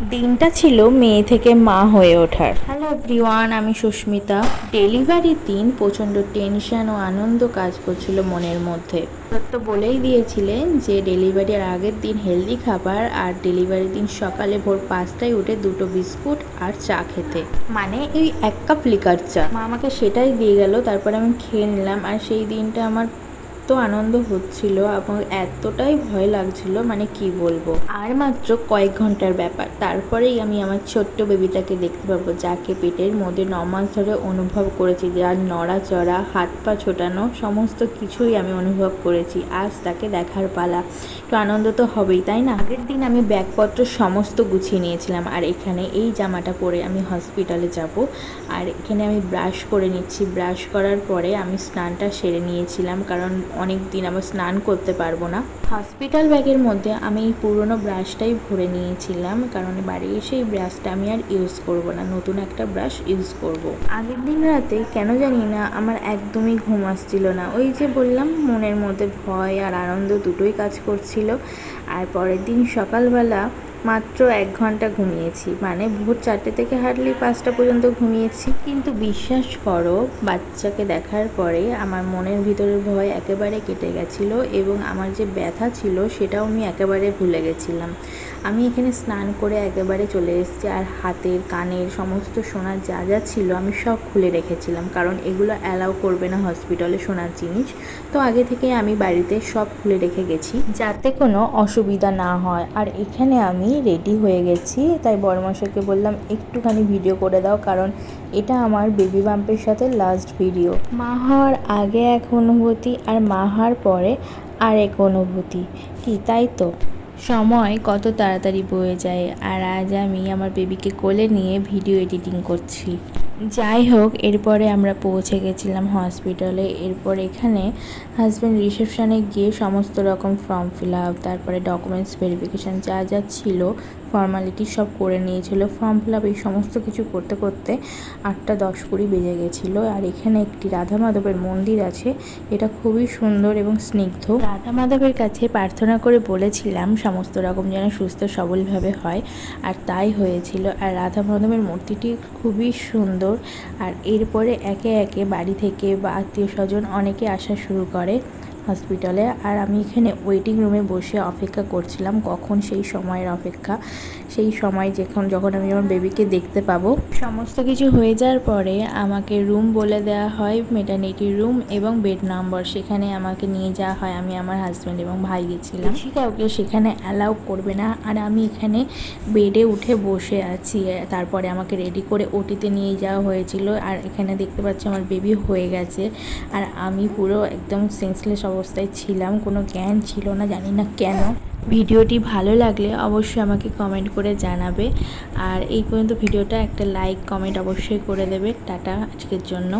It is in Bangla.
দিনটা ছিল মেয়ে থেকে মা হয়ে ওঠার। হ্যালো এভরিওয়ান আমি সুস্মিতা। ডেলিভারির দিন প্রচণ্ড টেনশন ও আনন্দ কাজ করছিল মনের মধ্যে। তো বলেই দিয়েছিলেন যে ডেলিভারির আগের দিন হেলদি খাবার আর ডেলিভারির দিন সকালে ভোর পাঁচটায় উঠে দুটো বিস্কুট আর চা খেতে। মানে এই এক কাপ লিকার চা। মা আমাকে সেটাই দিয়ে গেল, তারপরে আমি খেয়ে নিলাম আর সেই দিনটা আমার আনন্দ হচ্ছিল এবং এতটাই ভয় লাগছিল মানে কি বলব? আর মাত্র কয়েক ঘণ্টার ব্যাপার। তারপরেই আমি আমার ছোট্ট বেবিটাকে দেখতে পাবো, যাকে পেটের মধ্যে ন মাস ধরে অনুভব করেছি যার নড়াচড়া, হাত পা ছোটানো, সমস্ত কিছুই আমি অনুভব করেছি। আজ তাকে দেখার পালা। একটু আনন্দ তো হবেই, তাই না? আগের দিন আমি ব্যাগপত্র সমস্ত গুছিয়ে নিয়েছিলাম, আর এখানে এই জামাটা পরে আমি হসপিটালে যাব। আর এখানে আমি ব্রাশ করে নিচ্ছি। ব্রাশ করার পরে আমি স্নানটা সেরে নিয়েছিলাম, কারণ অনেক দিন আবার স্নান করতে পারব না। হসপিটাল ব্যাগের মধ্যে আমি এই পুরনো ব্রাশটাই ভরে নিয়েছিলাম, কারণ বাড়ি এসে এই ব্রাশটা আমি আর ইউজ করব না, নতুন একটা ব্রাশ ইউজ করব। আগের দিন রাতে, কেন জানি না, আমার একদমই ঘুম আসছিল না। ওই যে বললাম, মনের মধ্যে ভয় আর আনন্দ দুটোই কাজ করছিল। আর পরের দিন সকালবেলা মাত্র এক ঘণ্টা ঘুমিয়েছি। মানে ভোর চারটে থেকে হার্ডলি পাঁচটা পর্যন্ত ঘুমিয়েছি। কিন্তু বিশ্বাস করো, বাচ্চাকে দেখার পরে আমার মনের ভিতরের ভয় একেবারে কেটে গেছিল এবং আমার যে ব্যথা ছিল সেটাও আমি একেবারে ভুলে গেছিলাম। আমি এখানে স্নান করে একেবারে চলে এসেছি আর হাতের, কানের সমস্ত সোনার যা যা ছিল আমি সব খুলে রেখেছিলাম কারণ এগুলো অ্যালাউ করবে না হসপিটালে সোনার জিনিস। তো আগে থেকে আমি বাড়িতে সব খুলে রেখে গেছি। যাতে কোনো অসুবিধা না হয়। আর এখানে আমি রেডি হয়ে গেছি। তাই বড়মশাইকে বললাম, একটুখানি ভিডিও করে দাও কারণ এটা আমার বেবি বাম্পের সাথে লাস্ট ভিডিও মা হওয়ার আগে এক অনুভূতি আর মা হওয়ার পরে আর এক অনুভূতি। কি তাই তো? সময় কত তাড়াতাড়ি বয়ে যায় আর আজ আমি আমার বেবিকে কোলে নিয়ে ভিডিও এডিটিং করছি। যাই হোক, এরপরে আমরা পৌঁছে গেছিলাম হসপিটালে এরপর এখানে হাজব্যান্ড রিসেপশানে গিয়ে সমস্ত রকম ফর্ম ফিল আপ তারপরে ডকুমেন্টস ভেরিফিকেশান যা যা ছিল ফর্মালিটি সব করে নিয়েছিল। ফর্ম ফিল আপ এই সমস্ত কিছু করতে করতে আটটা দশ কুড়ি বেজে গেছিল। আর এখানে একটি রাধা মাধবের মন্দির আছে। এটা খুবই সুন্দর এবং স্নিগ্ধ। রাধা মাধবের কাছে প্রার্থনা করে বলেছিলাম সমস্ত রকম যেন সুস্থ সবলভাবে হয়। আর তাই হয়েছিল। আর রাধা মাধবের মূর্তিটি খুবই সুন্দর। আর এরপরে একে একে বাড়ি থেকে বা আত্মীয় স্বজন অনেকে আসা শুরু করে। হসপিটালে আর আমি এখানে ওয়েটিং রুমে বসে অপেক্ষা করছিলাম কখন সেই সময়ের অপেক্ষা। সেই সময় যখন যখন আমি আমার বেবিকে দেখতে পাবো। সমস্ত কিছু হয়ে যাওয়ার পরে আমাকে রুম বলে দেওয়া হয় মেটার্নিটি রুম এবং বেড নম্বর সেখানে আমাকে নিয়ে যাওয়া হয়, আমি আমার হাজব্যান্ড এবং ভাই গেছিলাম। বেশি কাউকে সেখানে অ্যালাউ করবে না। আর আমি এখানে বেডে উঠে বসে আছি। তারপরে আমাকে রেডি করে ওটিতে নিয়ে যাওয়া হয়েছিল। আর এখানে দেখতে পাচ্ছি আমার বেবি হয়ে গেছে। আর আমি পুরো একদম সেন্সলেস অবস্থায় ছিলাম, কোনো জ্ঞান ছিল না, জানি না কেন। ভিডিওটি ভালো লাগলে অবশ্যই আমাকে কমেন্ট করে জানাবে। আর এই পর্যন্ত ভিডিওটা একটা লাইক কমেন্ট অবশ্যই করে দেবে। টাটা, আজকের জন্য।